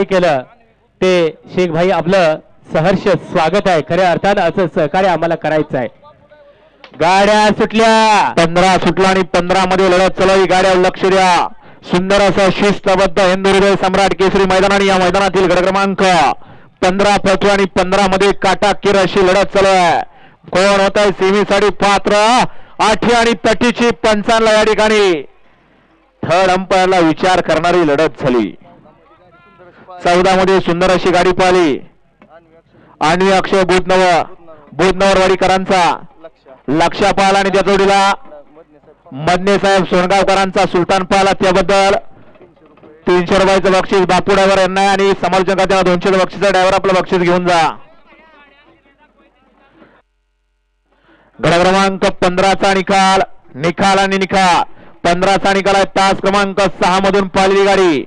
केलं. ते शेख भाई आपलं सहर्ष स्वागत आहे. खऱ्या अर्थानं असं सहकार्य आम्हाला करायचं आहे. गाड्या सुटल्या. पंधरा सुटला आणि पंधरा मध्ये लढत चलावी गाड्या लक्ष द्या. सुंदर असं शिस्तबद्ध हिंदू हृदय सम्राट केसरी मैदान आणि या मैदानातील गड क्रमांक पंधरा पोहोचला आणि पंधरा मध्ये काटाकीर अशी लढत चालू आहे. कोण होत आहे सेमीसाठी पात्र. आठी आणि तटीची पंचांना या ठिकाणी. थर्ड अंपायरला विचार करणारी लढत झाली. चौदा मध्ये सुंदर अशी गाडी पाहिली. आणि अक्षय बुधनव बुधनवरवाडीकरांचा लक्षा पाहिला आणि त्या जोडीला मदने साहेब सोनगावकरांचा सुलतान पाहिला त्याबद्दल. तीनशे रुपयाचं बक्षीस बापू ड्रायव्हर यांना आणि समालोचकाच्या दोनशे बक्षीस ड्रायव्हर आपलं बक्षीस घेऊन जा. गड क्रमांक पंधराचा निकाल. निकाल आणि निकाल. पंधराचा निकाल आहे तास क्रमांक सहा मधून पाहिलेली गाडी.